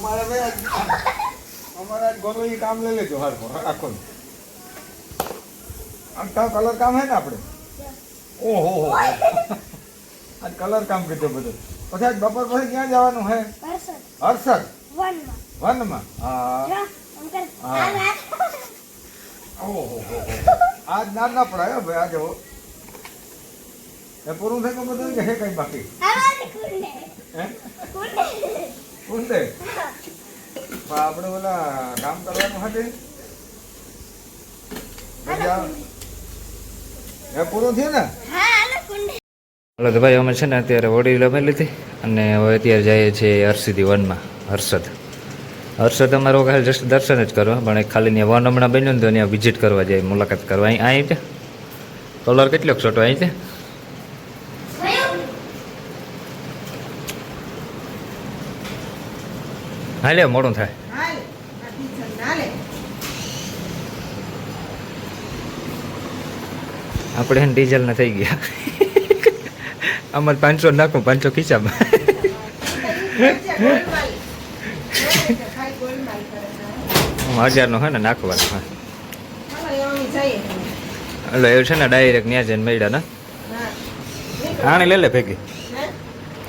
અમારે ભાઈ અમારે આજ ગોલો એ કામ લઈ લેજો હાર આખો આખા કલર કામ હે ને આપણે ઓહો હો. આજ કલર કામ કીધું બધું. પછી આજ બપોર પછી ક્યાં જવાનું હે? હર્ષદ. વનમાં. હા. હા. ઓહો. આજ ના ના પડાય ભાઈ આજે. એ પૂરું થઈ ગયું બધું કે હે કઈ બાકી? હે? કુંડે કુંડે આપણે ઓલા કામ કરવાનું હતું મજા એ પૂરું થયું ને? હા હાલો કુંડે. હલો તો ભાઈ અમે છે ને અત્યારે હોડી લમી લીધી અને હવે અત્યારે જઈએ છીએ હર્ષિદી વનમાં હર્ષદ. હર્ષદ અમારો ખાલી જસ્ટ દર્શન જ કરવા પણ એક ખાલી ત્યાં વન હમણાં બન્યું ને તો ત્યાં વિઝિટ કરવા જાય મુલાકાત કરવા. અહીં અહીં કલર કેટલો છોટો અહીં છે? હા લે મોડું થાય. હાલે હાલે. આપણે એને ડીઝલ ના થઈ ગયા. અમારે પાંચસો નાખું પાંચસો ખીચામાં હજારનો હે ને નાખવાનો હા. હાલો એટલે એવું છે ને ડાયરેક્ટ ત્યાં જઈને મળ્યા ને. આણી આને લે લે ભેગી?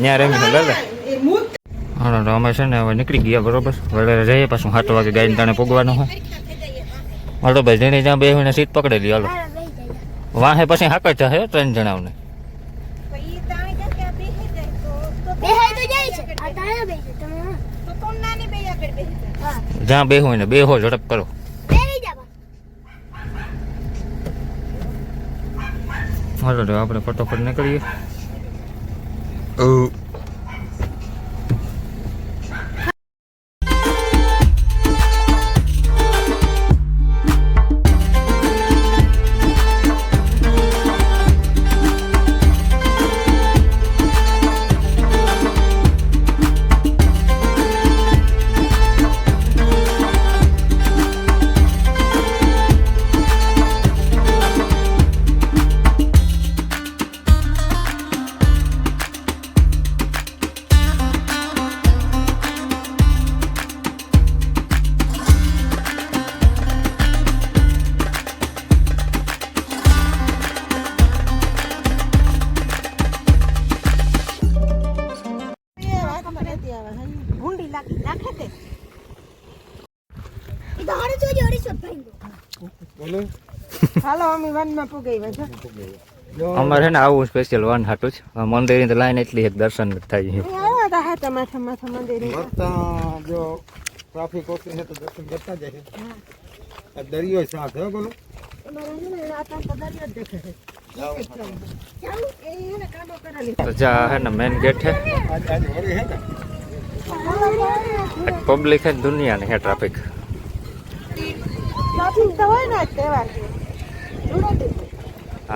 ત્યાં રમીને લે લે. હા તો અમે છે ને હવે નીકળી ગયા, બરોબર? વડે જઈએ, પાછું સાત વાગે ગાઈને તાણે પગવાનું હોય હાલો ભાઈ, જેને જ્યાં બેસીને સીટ પકડેલી હાલો. વાહે પછી હાકર છે ત્રણ જણાવને જ્યાં બે હોય નાની બે હા ને ઝડપ કરો. હાલો આપણે ફટોફટ નીકળીએ. બોલો હાલો અમે વનમાં પુગાઈ છે. અમારે ને આવું સ્પેશિયલ વન હાટું જ મંદિર મંદિરની તો લાઈન એટલી એક દર્શન જ થાય છે અહીં હાથે માથે માથે મંદિરે. જો ટ્રાફિક ઓછી છે તો દર્શન કરતા જાય આ દરિયો સાથ હે બોલો અમારે ને તો જ છે. હે ને મેન ગેટ છે. આજ આજ હે ને? પબ્લિક છે ને દુનિયાની હે ટ્રાફિક ટ્રાફિક તો હોય ને આજ તહેવાર.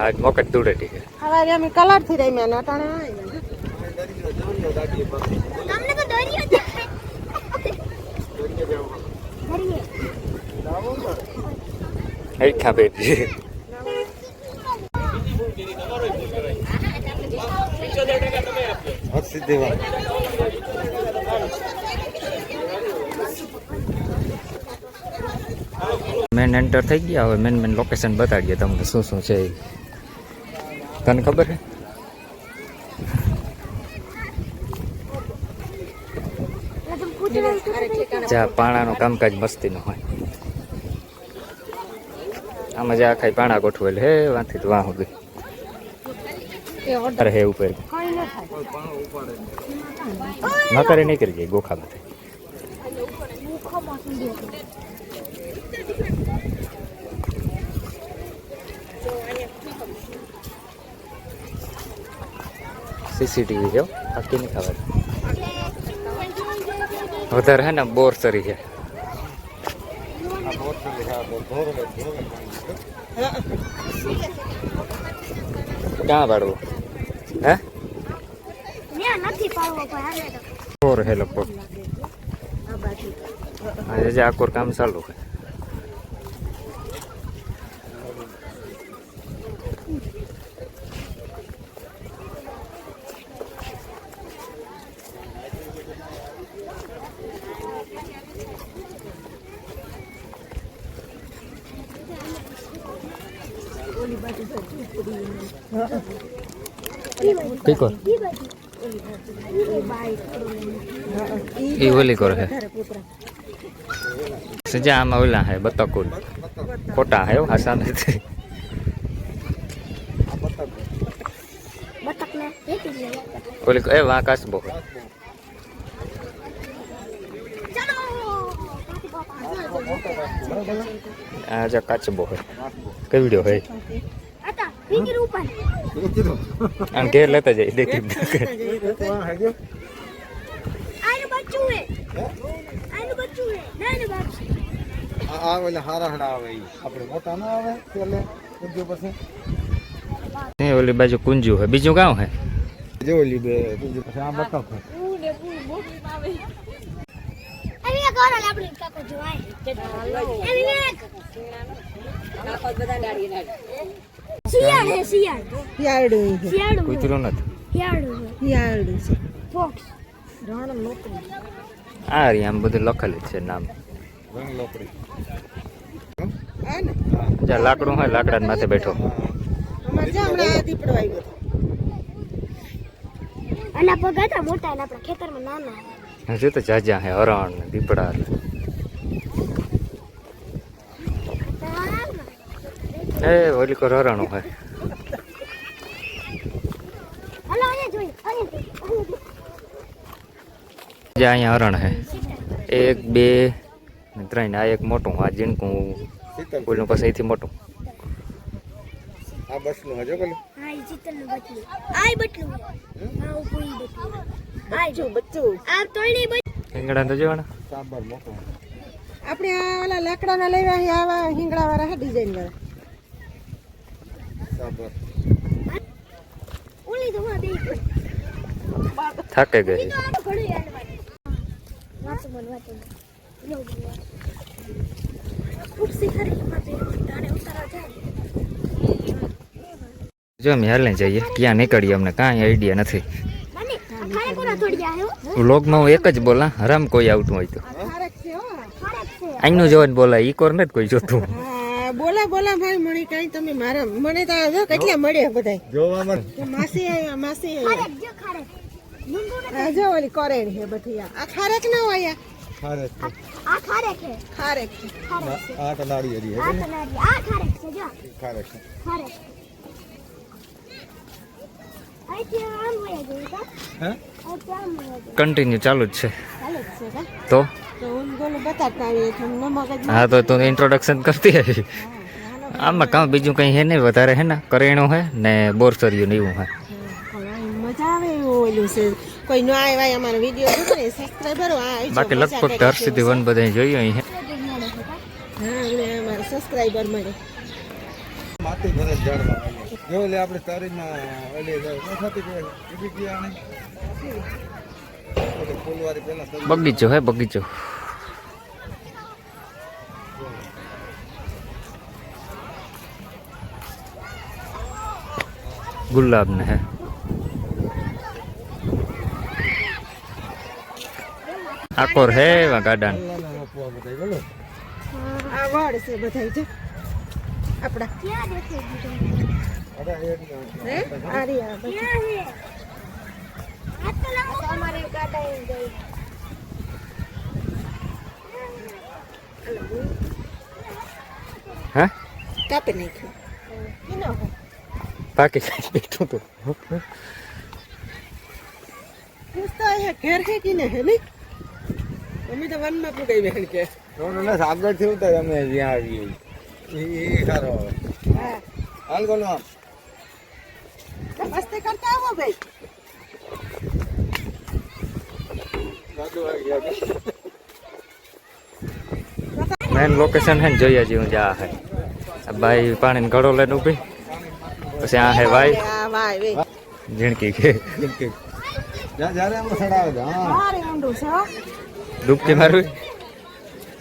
આજ મોકટ ધૂળેટી છે. સવારે અમે કલરથી રમ્યા ને. અટાણે પાસે તમને તો દરિયો દેખાય દરિયો જવાનું દરિયો જાવું ને હેઠા બેઠી હર્ષિત દેવા મેન એન્ટર થઈ ગયા હવે મેન મેન લોકેશન બતાડીએ તમને શું શું છે. તને ખબર છે? જ્યાં પાણાનું કામકાજ મસ્તીનું હોય. આમાં જ્યાં આખા પાણા ગોઠવેલ હે, વાંથી તો વાં સુધી અરે હે, ઉપર. નકરે નીકળી જાય ગોખામાંથી સીસીટીવી છે હો, બાકી નહીં ખબર વધારે હે ને બોર સરી છે આ બોટ છે હા બોટ ધોરો ધોરો ક્યાં પાડવું હે ત્યાં નથી પાડવો પણ હાલે તો બોર હે લોકો આજે જે આકોર કામ ચાલુ છે કઈ કોર એ ઓલી કોર હે. સજા આમાં ઓલા હે, બતકુલ. ખોટા હે હાસા નથી. ઓલી એ વાં કાચબો હે. ચાલો કાકી બાપા આ જા કાચબો હે. કઈ હે આતા ફિંગર ઉપર એ કીધું આમ ઘેર લેતા જાય દેખી દેખી કોણ હે ગયો આનું બચ્ચું હે આનું બચ્ચું હે નાનું બાપ આ આ ઓલા હારા હડા આવે ઈ આપણે મોટા ના આવે પેલે કુંજો પછી એ ઓલી બાજુ કુંજુ હે બીજું ગામ હે જે ઓલી બે કુંજો પછી આ બતક હે અરે એક ઓરલ આપણે કાકો જોવાય એ વિવેક શિયાળ હે શિયાળ શિયાળું શિયાળ. શિયાળડું હે. કૂતરું નથી. શિયાળડું શિયાળડું છે. ફોક્સ રણ લોકડી. આ રી આમ બધું લખેલું જ છે નામ. રણ લોકડી. જા ને? જ્યાં લાકડું હોય લાકડા માથે બેઠો. અમારે જ્યાં હમણાં દીપડો આવ્યો આના પગ હતા મોટા અને આપણા ખેતરમાં નાના. હજુ તો જાજા હે હરણ ને દીપડા ને. એ ઓલી કર હરણો હે જે અહીંયા જોઈ અહીંયા જોઈ, અહીંયા જ્યાં અહીંયા હરણ હે. એક બે ત્રણ આ એક મોટું આ જીણકું ઓલું પછી અહીંથી મોટું. આ બસનું હજો પેલું? હા ઈ ચિત્તરનું બટલું. આય બટલું. હા ઉપરી બટલું. બટલું જો બચ્ચું આ તોડી બટલું રીંગણા તો જોવાના. સાંબર મોટો. આપણે આ ઓલા લાકડાના લેવા છે આવા હિંગળા વાળા છે ડિઝાઇન વાળા. ઉતારવા ગઈ જો અમે હાલ જઈએ ક્યાં નીકળીએ અમને કાંઈ આઈડિયા નથી. વ્લોગમાં હું એક જ બોલા હરામ કોઈ આવતું હોય તો. અહીંનું જોવા બોલા બોલાય ઈ કોર નથી કોઈ જોતું બોલા બોલા ભાઈ મને કઈ તમે મારા મને તો જો કેટલા મળ્યા બધા જોવામાં માસી આવ્યા માસી આવ્યા જો ઓલી કોરેણ છે બધી આ. આ ખારેક ના હોય આ? ખારે આ ખારેક છે. ખારેક છે. આ તો હરી આ તો આ ખારેક છે જો. છે. કન્ટિન્યુ ચાલુ જ છે. ચાલે જ છે કા તો? બતાડતા આવીએ હા તો તું ઇન્ટ્રોડક્શન કરતી આવી. આમાં કામ બીજું કંઈ હે નહીં વધારે હે ને કરેણું હે ને બોરસરિયું ને એવું હે. મજા આવે એવું ઓલું છે. કોઈ ન આવ્યા અમારો વીડિયો જોતો ને સબસ્ક્રાઈબર બાકી લગભગ તો સુધી વન બધા જોયું અહીં હા. અમને અમારા સબસ્ક્રાઈબર મળે. માટી ભરે જ જો એટલે આપણે તારીમાં ઓલી નથી કે બીજી ગયા આને ઓલી ફૂલવાળી પેલા સરી બગીચો હે બગીચો ગુલાબ ને હે આકોર હે એવા ગાર્ડન પેલાના આપવા બધા બોલો આ વડ છે બધા છે આપણા ક્યાં દેખાઈ ગયું અરે એ હે આ રહ્યા બધા. ક્યાં છે હે. આકોર હે અમારે ગાડા હે? કાપી નાખ્યું? બાકી કઈ બેઠું તો ઘેર છે કે ને હે નહીં અમે તો વનમાં પુગાઈ બેન કે ને આગળથી ઉતર અમે જ્યાં આવીએ એ સારો હાલ તો મસ્તી કરતા આવો ભાઈ મેન લોકેશન હે ને જોઈએ જેવું જા હે આ પાણીને ઘડો લઈને ઊભી પછી આ હે ભાઈ? જીણકી ઝીણકી કે. જ્યાં જ્યારે અમે સડાવે છે હા. મારે ઊંડું છે ડૂબકી મારવી?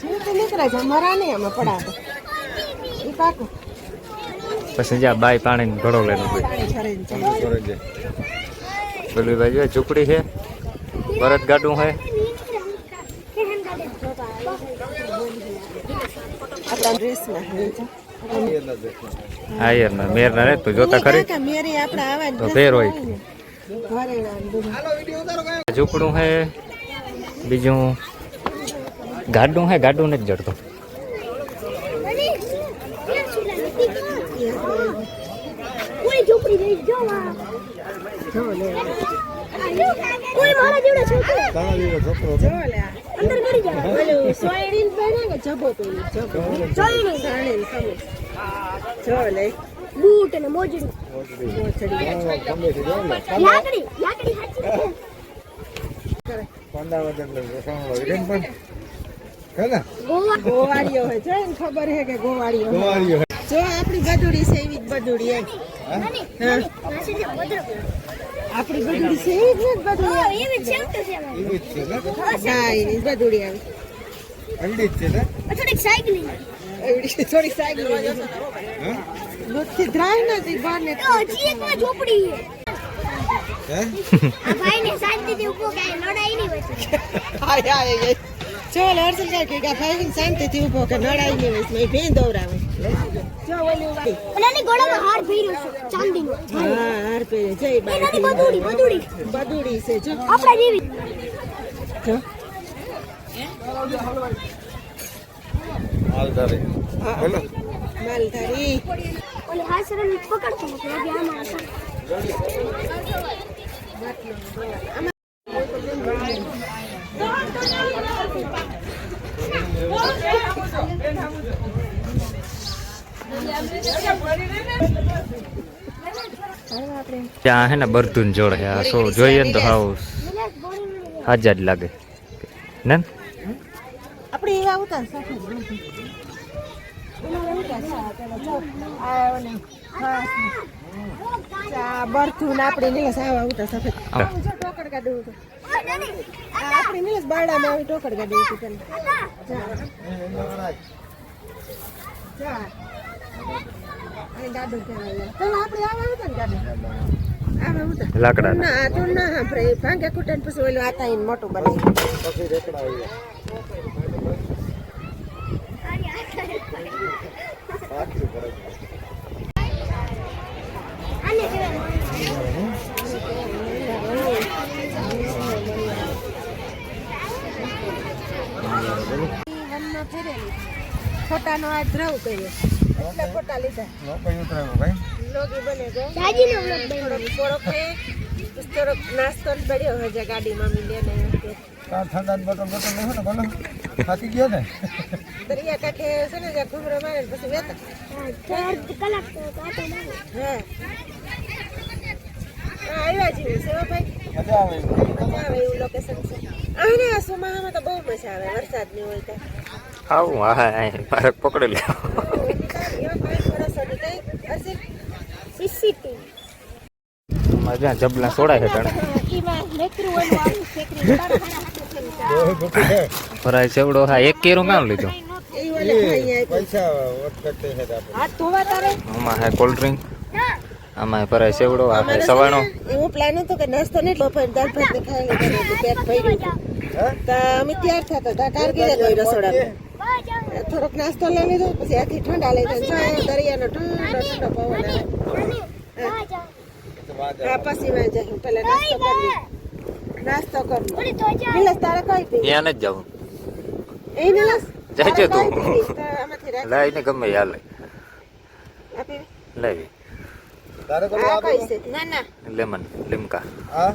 જીવતું નીકળે છે મરા નહીં અમે પડાવે. એ પાકું. પછી જ્યાં બાઈ ઘડો પાણી છરીને છે છે પેલી બાજુ ઝૂંપડી છે ભરત ગાડું છે. આપણા ડ્રેસમાં જ હા યાર ના મેર ના રે તું જોતા ખરી? કાકા, મેરી આપણા આવા તો ફેર હોય. ઝૂંપડું હે બીજું ગાડું હે ગાડું નથી જડતું. છોકરો જો લે. બૂટ અને મોજડી. છે. લે લાકડી છે. રસાણો પણ. હે ને? ગોવા ગોવાળીઓ ખબર હે કે ગોવાળીઓ. ગોવાળીઓ જો આપણી ગધુડી છે એવી જ બદુડી એમ. છે. આપણી ગધુડી છે એવી જ બદુડી એવી જ સેમ એવી જ છે ને? બદુડી આવી. અંડી છે ને? થોડીક સાયકલિંગ. એવડી થોડી સાગી હે ધ્રાય નથી બહાર ને તો હજી એક માં ઝૂંપડી. હે? આ ભાઈને શાંતિથી ઊભો કાંઈ લડાઈ નહીં હોય. હાય હાય હાય. ચાલ હર્ષલ કાકા કે ભાઈ શાંતિથી ઊભો કે નડાઈ નહીં હોય મેં ભેં દોરાવે જો ઓલી વાળી અને એની ગળામાં હાર પહેર્યો છે ચાંદીનો. હા હાર પહેરે જય બાઈ બધુડી બધુડી બદુડી છે જો. જેવી. તારે બોલો માલધારી. ઓલી હાસરને પકડતો હતો એટલે આમાં ત્યાં હે ને બરધુન જોડે આ સો જોઈએ ને તો હાઉસ મને બોડી મને હાજા જ લાગે. ને? આપણે એવા આવતા બરથું ને આપણે નીલસ આવા આવતા સફેદ. જો. ટોકર હતું આપણે નીલસ બારડામાં આવી ટોકર ગાડું હતું પેલા. જા. જા. અહીં ગાડું કહેવાય તો આપણે આવા ઉતાર ગાડું. આવા ઉતાર લાકડા. ના તું ના ભાંગે કુટન પછી ઓલું આતા મોટું બનાવી પછી રેકડા આવી સાચું કરે છે. આને કહેવાય વનમાં ફેરેલી ફોટાનો આ દ્રવ કર્યો. એટલે ફોટા લીધા? લોકો ઉતરાવ્યો ભાઈ લોગી બને ગયો. દાદીનો વ્લોગ બન્યો. થોડોક થોડોક થોડોક નાસ્તો પડ્યો હજે ગાડીમાં મી લે ને તાર ઠંડા બોટલ બોટલ નહીં ને બોલો થાકી ગયો ને? દરિયા કાંઠે છે ને જ્યાં ઘૂમરો મારે ને પછી વેતા. હા, ચાર કલાક તો કાંટો મારે. હા. આવ્યા જેવું છે ભાઈ. મજા આવે મજા આવે એવું લોકેશન છે. આને આ સુમાહામાં તો બહુ મજા આવે વરસાદની હોય તો આવું હા મારે પકડી લે ત્યાં જબલા સોડા છે ભરાય સેવડો હા એક કેરો કામ લીધો. આપણે આમાં હે કોલ્ડ ડ્રિંક આમાં ભરાય સેવડો આ હે સવાણો હું પ્લાન હતો કે નાસ્તો નહીં બપોર દાળ ભાત ને ખાઈ પેટ ભર્યું તો અમે તૈયાર થતા હતા કારગીરે કોઈ રસોડા થોડોક નાસ્તો લઈ લીધો પછી આખી ઠંડા લઈ જાય દરિયાનો ઠંડો ઠંડો પવન. આવે પછી વાંચે પેલા નાસ્તો કરી નાસ્તો કરી ઓલી તો જા. નિલસ તારે કઈ પી. ત્યાં નથી જવું. એ નિલસ જાય છે તું. લઈને ગમે યાર લઈ લેવી તારે કોણ આ આપે કઈ છે? ના ના. લેમન લીમકા. હા?